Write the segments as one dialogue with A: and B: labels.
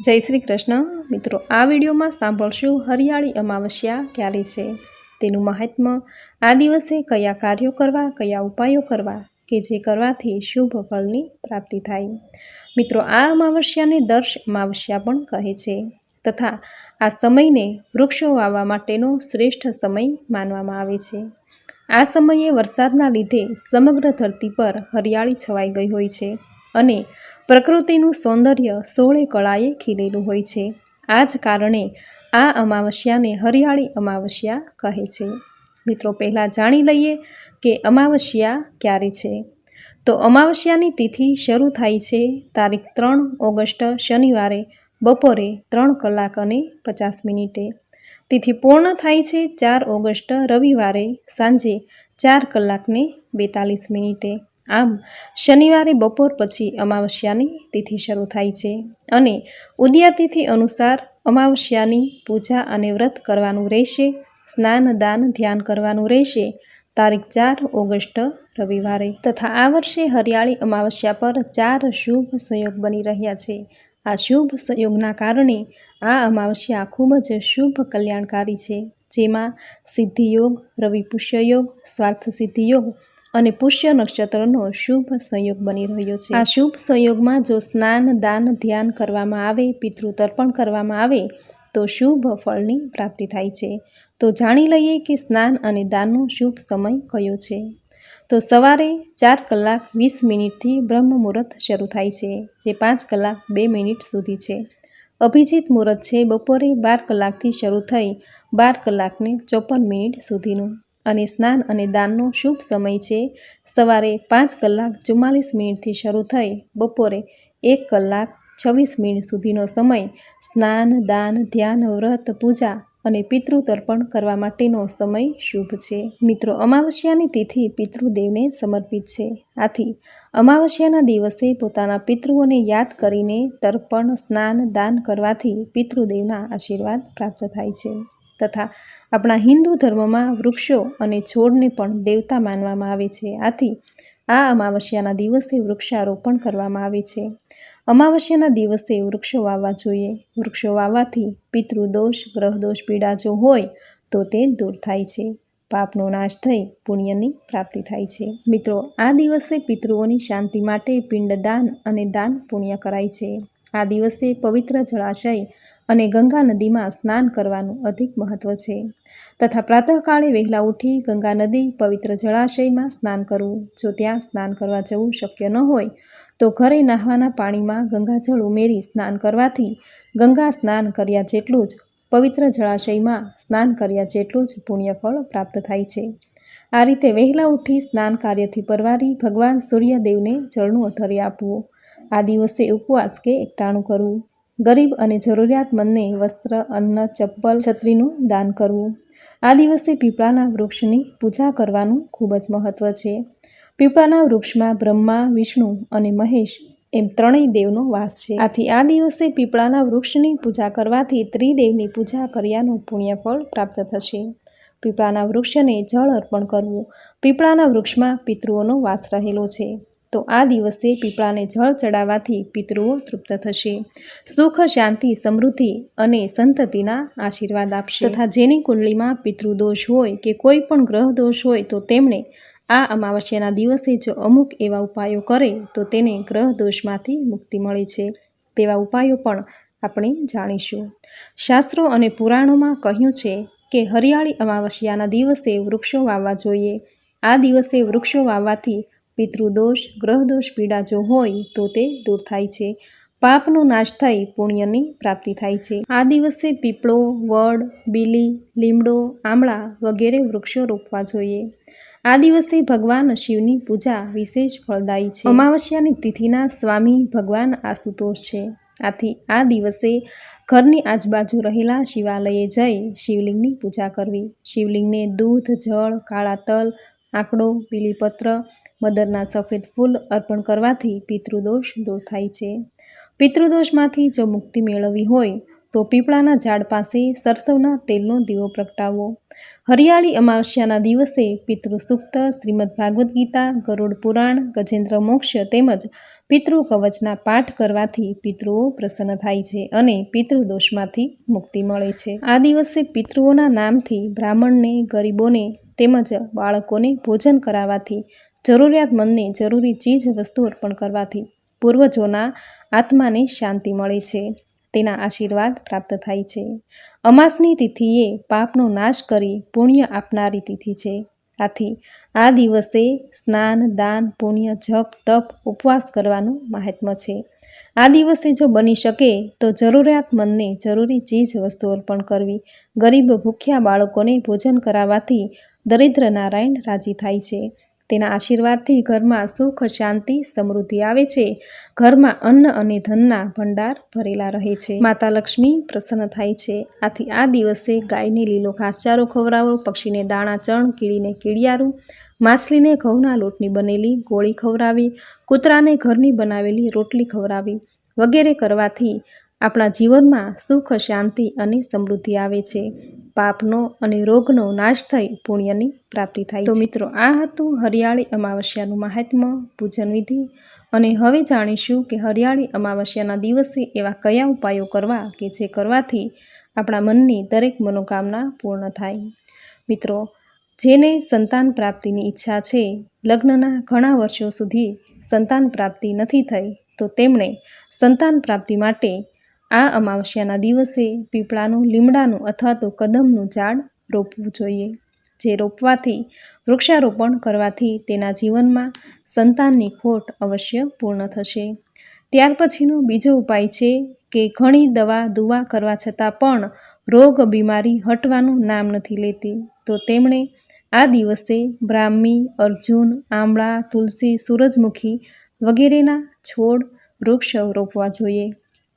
A: જય શ્રી કૃષ્ણ. મિત્રો, આ વિડીયોમાં સાંભળશું હરિયાળી અમાવસ્યા ક્યારે છે? તેનું મહાત્મ્ય, આ દિવસે કયા કાર્યો કરવા, કયા ઉપાયો કરવા કે જે કરવાથી શુભ ફળની પ્રાપ્તિ થાય? મિત્રો, આ અમાવસ્યાને દર્શ અમાવસ્યા પણ કહે છે. તથા આ સમયને વૃક્ષો વાવવા માટેનો શ્રેષ્ઠ સમય માનવામાં આવે છે. આ સમયે વરસાદના લીધે સમગ્ર ધરતી પર હરિયાળી છવાઈ ગઈ હોય છે અને પ્રકૃતિનું સૌંદર્ય સોળે કળાએ ખીલેલું હોય છે. આ જ કારણે આ અમાવસ્યાને હરિયાળી અમાવસ્યા કહે છે. મિત્રો, પહેલાં જાણી લઈએ કે અમાવસ્યા ક્યારે છે. તો અમાવસ્યાની તિથિ શરૂ થાય છે તારીખ ત્રણ ઓગસ્ટ શનિવારે, બપોરે ત્રણ કલાક અને પચાસ મિનિટે. તિથિ પૂર્ણ થાય છે ચાર ઓગસ્ટ રવિવારે, સાંજે ચાર કલાકને બેતાલીસ મિનિટે. આમ, શનિવારે બપોર પછી અમાવસ્યાની તિથિ શરૂ થાય છે અને ઉદયાતિથિ અનુસાર અમાવસ્યાની પૂજા અને વ્રત કરવાનું રહેશે, સ્નાન દાન ધ્યાન કરવાનું રહેશે. તારીખ ચાર ઓગસ્ટ રવિવારે. તથા આ વર્ષે હરિયાળી અમાવસ્યા પર ચાર શુભ સંયોગ બની રહ્યા છે. આ શુભ સંયોગના કારણે આ અમાવસ્યા ખૂબ જ શુભ કલ્યાણકારી છે. જેમાં સિદ્ધિયોગ રવિ પુષ્યયોગ સ્વાર્થ સિદ્ધિયોગ અને પુષ્ય નક્ષત્રનો શુભ સંયોગ બની રહ્યો છે. આ શુભ સંયોગમાં જો સ્નાન, દાન, ધ્યાન કરવામાં આવે પિતૃ તર્પણ કરવામાં આવે, તો શુભ ફળની પ્રાપ્તિ થાય છે. તો જાણી લઈએ કે સ્નાન અને દાનનો શુભ સમય કયો છે. તો સવારે ચાર કલાક વીસ મિનિટથી બ્રહ્મ મુહૂર્ત શરૂ થાય છે, જે પાંચ કલાક બે મિનિટ સુધી છે. અભિજીત મુહૂર્ત છે બપોરે બાર કલાકથી શરૂ થઈ બાર કલાકને ચોપન મિનિટ સુધીનું. અને સ્નાન અને દાનનો શુભ સમય છે. સવારે પાંચ કલાક ચુમ્માલીસ મિનિટથી શરૂ થઈ બપોરે એક કલાક છવ્વીસ મિનિટ સુધીનો સમય સ્નાન, દાન, ધ્યાન, વ્રત, પૂજા અને પિતૃ તર્પણ કરવા માટેનો સમય શુભ છે. મિત્રો, અમાવસ્યાની તિથિ પિતૃદેવને સમર્પિત છે. આથી અમાવસ્યાના દિવસે પોતાના પિતૃઓને યાદ કરીને તર્પણ, સ્નાન, દાન કરવાથી પિતૃદેવના આશીર્વાદ પ્રાપ્ત થાય છે. તથા આપણા હિન્દુ ધર્મમાં વૃક્ષો અને છોડને પણ દેવતા માનવામાં આવે છે. આથી આ અમાવસ્યાના દિવસે વૃક્ષારોપણ કરવામાં આવે છે. અમાવસ્યાના દિવસે વૃક્ષો વાવવા જોઈએ. વૃક્ષો વાવવાથી પિતૃદોષ, ગ્રહદોષ પીડા જો હોય, તો તે દૂર થાય છે. પાપનો નાશ થઈ પુણ્યની પ્રાપ્તિ થાય છે. મિત્રો, આ દિવસે પિતૃઓની શાંતિ માટે પિંડદાન અને દાન પુણ્ય કરાય છે. આ દિવસે પવિત્ર જળાશય અને ગંગા નદીમાં સ્નાન કરવાનું અધિક મહત્ત્વ છે. તથા પ્રાતઃકાળે વહેલા ઉઠી ગંગા નદી પવિત્ર જળાશયમાં સ્નાન કરવું. જો ત્યાં સ્નાન કરવા જવું શક્ય ન હોય, તો ઘરે નાહવાના પાણીમાં ગંગાજળ ઉમેરી સ્નાન કરવાથી ગંગા સ્નાન કર્યા જેટલું જ, પવિત્ર જળાશયમાં સ્નાન કર્યા જેટલું જ પુણ્યફળ પ્રાપ્ત થાય છે. આ રીતે વહેલા ઉઠી સ્નાન કાર્યથી પરવારી ભગવાન સૂર્યદેવને જળનું અધર્ય આપવું. આ દિવસે ઉપવાસ કે એકટાણું કરવું. ગરીબ અને જરૂરિયાતમંદને વસ્ત્ર, અન્ન, ચપ્પલ, છત્રીનું દાન કરવું. આ દિવસે પીપળાના વૃક્ષની પૂજા કરવાનું ખૂબ જ મહત્ત્વ છે. પીપળાના વૃક્ષમાં બ્રહ્મા, વિષ્ણુ અને મહેશ એમ ત્રણેય દેવનો વાસ છે. આથી આ દિવસે પીપળાના વૃક્ષની પૂજા કરવાથી ત્રિદેવની પૂજા કર્યાનું પુણ્યફળ પ્રાપ્ત થશે. પીપળાના વૃક્ષને જળ અર્પણ કરવું. પીપળાના વૃક્ષમાં પિતૃઓનો વાસ રહેલો છે. તો આ દિવસે પીપળાને જળ ચડાવવાથી પિતૃઓ તૃપ્ત થશે. સુખ, શાંતિ, સમૃદ્ધિ અને સંતતિના આશીર્વાદ આપશે. તથા જેની કુંડલીમાં પિતૃદોષ હોય કે કોઈ પણ ગ્રહ દોષ હોય તો તેમણે આ અમાવસ્યાના દિવસે જો અમુક એવા ઉપાયો કરે તો તેને ગ્રહ દોષમાંથી મુક્તિ મળે છે. તેવા ઉપાયો પણ આપણે જાણીશું. શાસ્ત્રો અને પુરાણોમાં કહ્યું છે કે હરિયાળી અમાવસ્યાના દિવસે વૃક્ષો વાવવા જોઈએ. આ દિવસે વૃક્ષો વાવવાથી પિતૃદોષ, ગ્રહદોષ પીડા જો હોય તો તે દૂર થાય છે. પાપનો નાશ થઈ પુણ્યની પ્રાપ્તિ થાય છે. આ દિવસે પીપળો, વડ, બીલી, લીમડો, આમળા વગેરે વૃક્ષો રોપવા જોઈએ. આ દિવસે ભગવાન શિવની પૂજા વિશેષ ફળદાયી છે. અમાવસ્યાની તિથિના સ્વામી ભગવાન આશુતોષ છે. આથી આ દિવસે ઘરની આજુબાજુ રહેલા શિવાલયે જઈ શિવલિંગની પૂજા કરવી. શિવલિંગને દૂધ, જળ, કાળા તલ, આંકડો બીલીપત્ર મદરના સફેદ ફૂલ અર્પણ કરવાથી પિતૃદોષ દૂર થાય છે. પિતૃદોષમાંથી જો મુક્તિ મેળવવી હોય, તો પીપળાના ઝાડ પાસે સરસવના તેલનો દીવો પ્રગટાવવો હરિયાળી અમાવસ્યાના દિવસે પિતૃ સૂક્ત, શ્રીમદ ભાગવદ્ ગીતા, ગરુડ પુરાણ, ગજેન્દ્ર મોક્ષ તેમજ પિતૃ કવચના પાઠ કરવાથી પિતૃઓ પ્રસન્ન થાય છે અને પિતૃદોષમાંથી મુક્તિ મળે છે. આ દિવસે પિતૃઓના નામથી બ્રાહ્મણને, ગરીબોને તેમજ બાળકોને ભોજન કરાવવાથી જરૂરિયાતમંદને જરૂરી ચીજ વસ્તુ અર્પણ કરવાથી પૂર્વજોના આત્માને શાંતિ મળે છે. તેના આશીર્વાદ પ્રાપ્ત થાય છે. અમાસની તિથિએ પાપનો નાશ કરી પુણ્ય આપનારી તિથિ છે. આથી આ દિવસે સ્નાન, દાન, પુણ્ય, જપ, તપ, ઉપવાસ કરવાનું મહાત્મ્ય છે. આ દિવસે જો બની શકે તો જરૂરિયાતમંદને જરૂરી ચીજ વસ્તુ અર્પણ કરવી ગરીબ ભૂખ્યા બાળકોને ભોજન કરાવવાથી દરિદ્ર નારાયણ રાજી થાય છે. તેના આશીર્વાદથી ઘરમાં સુખ, શાંતિ, સમૃદ્ધિ આવે છે. ઘરમાં અન્ન અને ધનના ભંડાર ભરેલા રહે છે. માતા લક્ષ્મી પ્રસન્ન થાય છે. આથી આ દિવસે ગાયને લીલો ઘાસચારો ખવડાવો, પક્ષીને દાણા, ચણ, કીડીને કીડિયારું, માછલીને ઘઉંના લોટની બનેલી ગોળી ખવડાવી, કૂતરાને ઘરની બનાવેલી રોટલી ખવડાવી વગેરે કરવાથી આપણા જીવનમાં સુખ શાંતિ અને સમૃદ્ધિ આવે છે. પાપનો અને રોગનો નાશ થઈ પુણ્યની પ્રાપ્તિ થાય તો મિત્રો આ હતું હરિયાળી અમાવસ્યાનું મહાત્મ્ય પૂજન વિધિ. અને હવે જાણીશું કે હરિયાળી અમાવસ્યાના દિવસે એવા કયા ઉપાયો કરવા કે જે કરવાથી આપણા મનની દરેક મનોકામના પૂર્ણ થાય. મિત્રો જેને સંતાન પ્રાપ્તિની ઈચ્છા છે લગ્નના ઘણા વર્ષો સુધી સંતાન પ્રાપ્તિ નથી થઈ તો તેમણે સંતાન પ્રાપ્તિ માટે આ અમાવસ્યાના દિવસે પીપળાનું, લીમડાનું અથવા તો કદમનું ઝાડ રોપવું જોઈએ. જે રોપવાથી વૃક્ષારોપણ કરવાથી તેના જીવનમાં સંતાનની ખોટ અવશ્ય પૂર્ણ થશે. ત્યાર પછીનો બીજો ઉપાય છે કે ઘણી દવા દુવા કરવા છતાં પણ રોગ બીમારી હટવાનું નામ નથી લેતી. તો તેમણે આ દિવસે બ્રાહ્મી, અર્જુન, આંબળા, તુલસી, સૂરજમુખી વગેરેના છોડ વૃક્ષ રોપવા જોઈએ.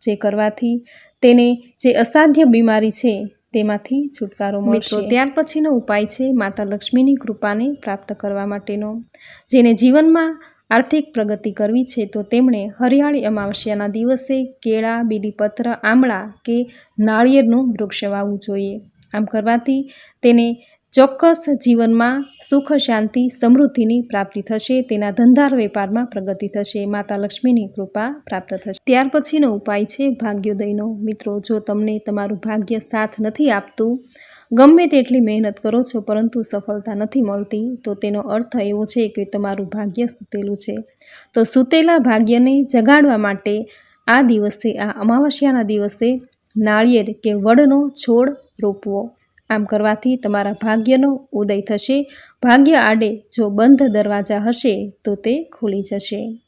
A: જે કરવાથી તેને જે અસાધ્ય બીમારી છે, તેમાંથી છુટકારો મળશે. ત્યાર પછીનો ઉપાય છે માતા લક્ષ્મીની કૃપાને પ્રાપ્ત કરવા માટેનો. જેને જીવનમાં આર્થિક પ્રગતિ કરવી છે, તો તેમણે હરિયાળી અમાવસ્યાના દિવસે કેળા, બીલીપત્ર, આમળા કે નાળિયેરનું વૃક્ષ વાવવું જોઈએ. આમ કરવાથી તેને ચોક્કસ જીવનમાં સુખ, શાંતિ, સમૃદ્ધિની પ્રાપ્તિ થશે, તેના ધંધાર વેપારમાં પ્રગતિ થશે, માતા લક્ષ્મીની કૃપા પ્રાપ્ત થશે. ત્યાર પછીનો ઉપાય છે ભાગ્યોદયનો. મિત્રો, જો તમને તમારું ભાગ્ય સાથ નથી આપતું, ગમે તેટલી મહેનત કરો છો, પરંતુ સફળતા નથી મળતી, તો તેનો અર્થ એવો છે કે તમારું ભાગ્ય સૂતેલું છે. તો સૂતેલા ભાગ્યને જગાડવા માટે આ દિવસે, આ અમાવસ્યાના દિવસે, નાળિયેર કે વડનો છોડ રોપવો. આમ કરવાથી તમારા ભાગ્યનો ઉદય થશે. ભાગ્ય આડે જો બંધ દરવાજા હશે, તો તે ખુલી જશે.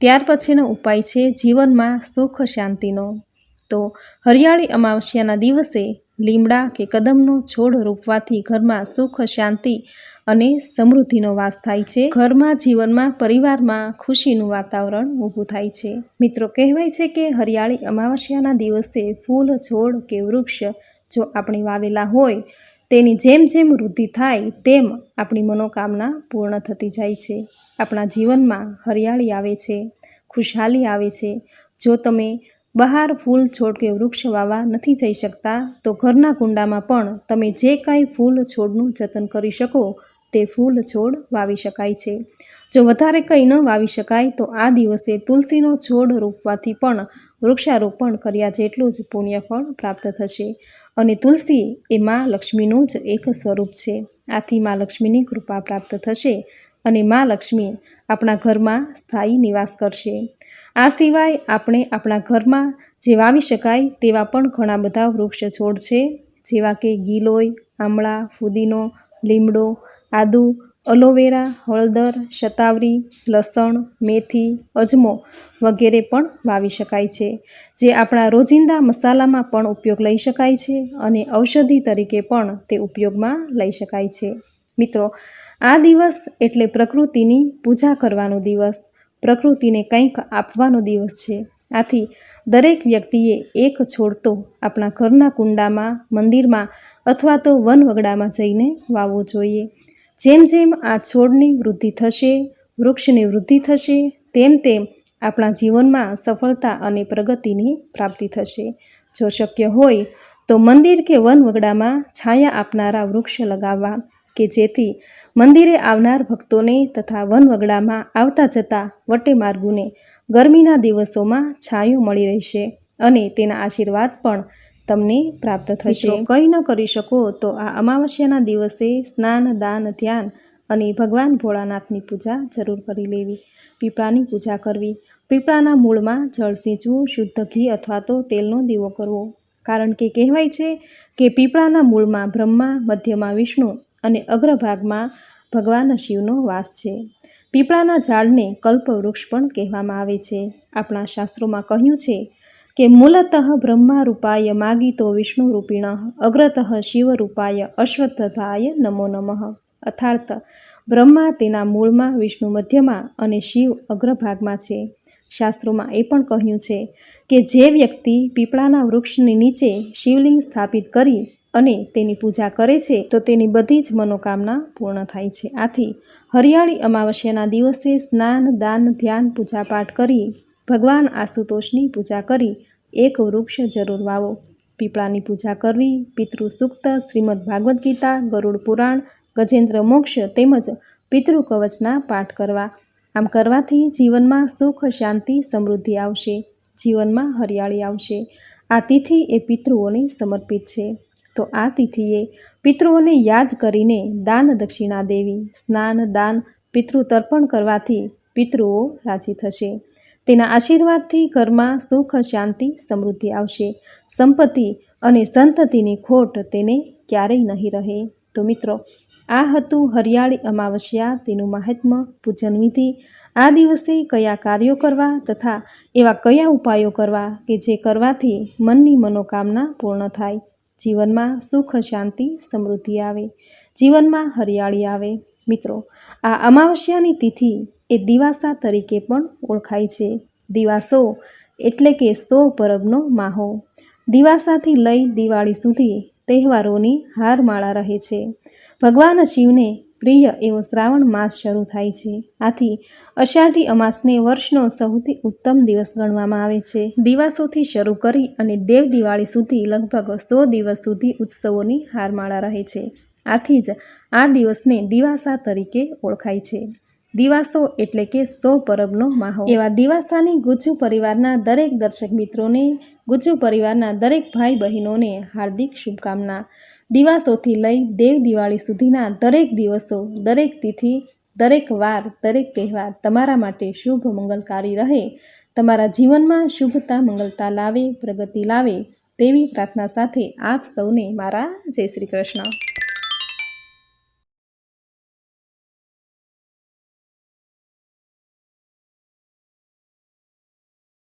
A: ત્યાર પછીનો ઉપાય છે જીવનમાં સુખ શાંતિનો. તો હરિયાળી અમાવસ્યાના દિવસે લીમડા કે કદમનો છોડ રોપવાથી ઘરમાં સુખ શાંતિ અને સમૃદ્ધિનો વાસ થાય છે. ઘરમાં જીવનમાં પરિવારમાં ખુશીનું વાતાવરણ ઊભું થાય છે. મિત્રો, કહેવાય છે કે હરિયાળી અમાવસ્યાના દિવસે ફૂલ, છોડ કે વૃક્ષ જો આપણે વાવેલા હોય, તેની જેમ જેમ વૃદ્ધિ થાય, તેમ આપણી મનોકામના પૂર્ણ થતી જાય છે. આપણા જીવનમાં હરિયાળી આવે છે, ખુશહાલી આવે છે. જો તમે બહાર ફૂલ છોડ કે વૃક્ષ વાવવા નથી જઈ શકતા, તો ઘરના કુંડામાં પણ તમે જે કાંઈ ફૂલ છોડનું જતન કરી શકો, તે ફૂલ છોડ વાવી શકાય છે. જો વધારે કંઈ ન વાવી શકાય, તો આ દિવસે તુલસીનો છોડ રોપવાથી પણ વૃક્ષારોપણ કર્યા જેટલું જ પુણ્યફળ પ્રાપ્ત થશે. અને તુલસી એ મા લક્ષ્મીનું જ એક સ્વરૂપ છે. આથી મા લક્ષ્મીની કૃપા પ્રાપ્ત થશે અને મા લક્ષ્મી આપણા ઘરમાં સ્થાયી નિવાસ કરશે. આ સિવાય આપણે આપણા ઘરમાં જે વાવી શકાય તેવા પણ ઘણા બધા વૃક્ષ છોડ છે, જેવા કે ગીલોય, આમળા, ફુદીનો, લીમડો, આદુ અલોવેરા, હળદર, શતાવરી, લસણ, મેથી, અજમો વગેરે પણ વાવી શકાય છે, જે આપણા રોજિંદા મસાલામાં પણ ઉપયોગ લઈ શકાય છે અને ઔષધિ તરીકે પણ તે ઉપયોગમાં લઈ શકાય છે. મિત્રો, આ દિવસ એટલે પ્રકૃતિની પૂજા કરવાનો દિવસ, પ્રકૃતિને કંઈક આપવાનો દિવસ છે. આથી દરેક વ્યક્તિએ એક છોડ તો આપણા ઘરના કુંડામાં, મંદિરમાં અથવા તો વનવગડામાં જઈને વાવવો જોઈએ. જેમ જેમ આ છોડની વૃદ્ધિ થશે, વૃક્ષની વૃદ્ધિ થશે, તેમ તેમ આપણા જીવનમાં સફળતા અને પ્રગતિની પ્રાપ્તિ થશે. જો શક્ય હોય, તો મંદિર કે વનવગડામાં છાયા આપનારા વૃક્ષ લગાવવા કે જેથી મંદિરે આવનાર ભક્તોને તથા વનવગડામાં આવતા જતા વટે માર્ગોને ગરમીના દિવસોમાં છાયું મળી રહેશે અને તેના આશીર્વાદ પણ તમને પ્રાપ્ત થશે. કંઈ ન કરી શકો તો આ અમાવસ્યાના દિવસે સ્નાન, દાન, ધ્યાન અને ભગવાન ભોળાનાથની પૂજા જરૂર કરી લેવી. પીપળાની પૂજા કરવી. પીપળાના મૂળમાં જળ સિંચવું, શુદ્ધ ઘી અથવા તો તેલનો દીવો કરવો. કારણ કે કહેવાય છે કે પીપળાના મૂળમાં બ્રહ્મા, મધ્યમાં વિષ્ણુ અને અગ્રભાગમાં ભગવાન શિવનો વાસ છે. પીપળાના ઝાડને કલ્પવૃક્ષ પણ કહેવામાં આવે છે. આપણા શાસ્ત્રોમાં કહ્યું છે કે મૂલતઃ બ્રહ્મા રૂપાય માગીતો વિષ્ણુ રૂપિણ અગ્રતઃ શિવરૂપાય અશ્વત્થાય નમો નમઃ. અર્થાત બ્રહ્મા તેના મૂળમાં, વિષ્ણુ મધ્યમાં અને શિવ અગ્રભાગમાં છે. શાસ્ત્રોમાં એ પણ કહ્યું છે કે જે વ્યક્તિ પીપળાના વૃક્ષની નીચે શિવલિંગ સ્થાપિત કરી અને તેની પૂજા કરે છે, તો તેની બધી જ મનોકામના પૂર્ણ થાય છે. આથી, હરિયાળી અમાવસ્યાના દિવસે સ્નાન, દાન, ધ્યાન, પૂજાપાઠ કરી, ભગવાન આશુતોષની પૂજા કરી એક વૃક્ષ જરૂર વાવો. પીપળાની પૂજા કરવી, પિતૃ સૂક્ત, શ્રીમદ ભાગવદ્ ગીતા, ગરુડ પુરાણ, ગજેન્દ્ર મોક્ષ તેમજ પિતૃ કવચના પાઠ કરવા. આમ કરવાથી જીવનમાં સુખ, શાંતિ, સમૃદ્ધિ આવશે. જીવનમાં હરિયાળી આવશે. આ તિથિ એ પિતૃઓને સમર્પિત છે. તો આ તિથિએ પિતૃઓને યાદ કરીને દાન દક્ષિણા દેવી, સ્નાન, દાન, પિતૃ તર્પણ કરવાથી પિતૃઓ રાજી થશે. તેના આશીર્વાદથી ઘરમાં સુખ, શાંતિ, સમૃદ્ધિ આવશે. સંપત્તિ અને સંતતિની ખોટ તેને ક્યારેય નહીં રહે. તો મિત્રો, આ હતું હરિયાળી અમાવસ્યા, તેનું મહાત્મ્ય, પૂજન વિધિ. આ દિવસે કયા કાર્યો કરવા તથા એવા કયા ઉપાયો કરવા કે જે કરવાથી મનની મનોકામના પૂર્ણ થાય. જીવનમાં સુખ, શાંતિ, સમૃદ્ધિ આવે. જીવનમાં હરિયાળી આવે. મિત્રો, આ અમાવસ્યાની તિથિ એ દિવાસા તરીકે પણ ઓળખાય છે. દિવાસો એટલે કે સો પરબનો માહો. દિવાસાથી લઈ દિવાળી સુધી તહેવારોની હારમાળા રહે છે. ભગવાન શિવને પ્રિય એવો શ્રાવણ માસ શરૂ થાય છે. આથી અષાઢી અમાસને વર્ષનો સૌથી ઉત્તમ દિવસ ગણવામાં આવે છે. દિવાસોથી શરૂ કરી અને દેવ દિવાળી સુધી લગભગ સો દિવસ સુધી ઉત્સવોની હારમાળા રહે છે. આથી જ આ દિવસને દિવાસા તરીકે ઓળખાય છે. દિવાસો એટલે કે સો પરબનો માહો એવા દિવાસાની ગુજ્જુ પરિવારના દરેક દર્શક મિત્રોને, ગુજ્જુ પરિવારના દરેક ભાઈ બહેનોને હાર્દિક શુભકામના. દિવાસોથી લઈ દેવ દિવાળી સુધીના દરેક દિવસો, દરેક તિથિ, દરેક વાર, દરેક તહેવાર તમારા માટે શુભ મંગલકારી રહે. તમારા જીવનમાં શુભતા મંગલતા લાવે, પ્રગતિ લાવે તેવી પ્રાર્થના સાથે આપ સૌને મારા જય શ્રી કૃષ્ણ.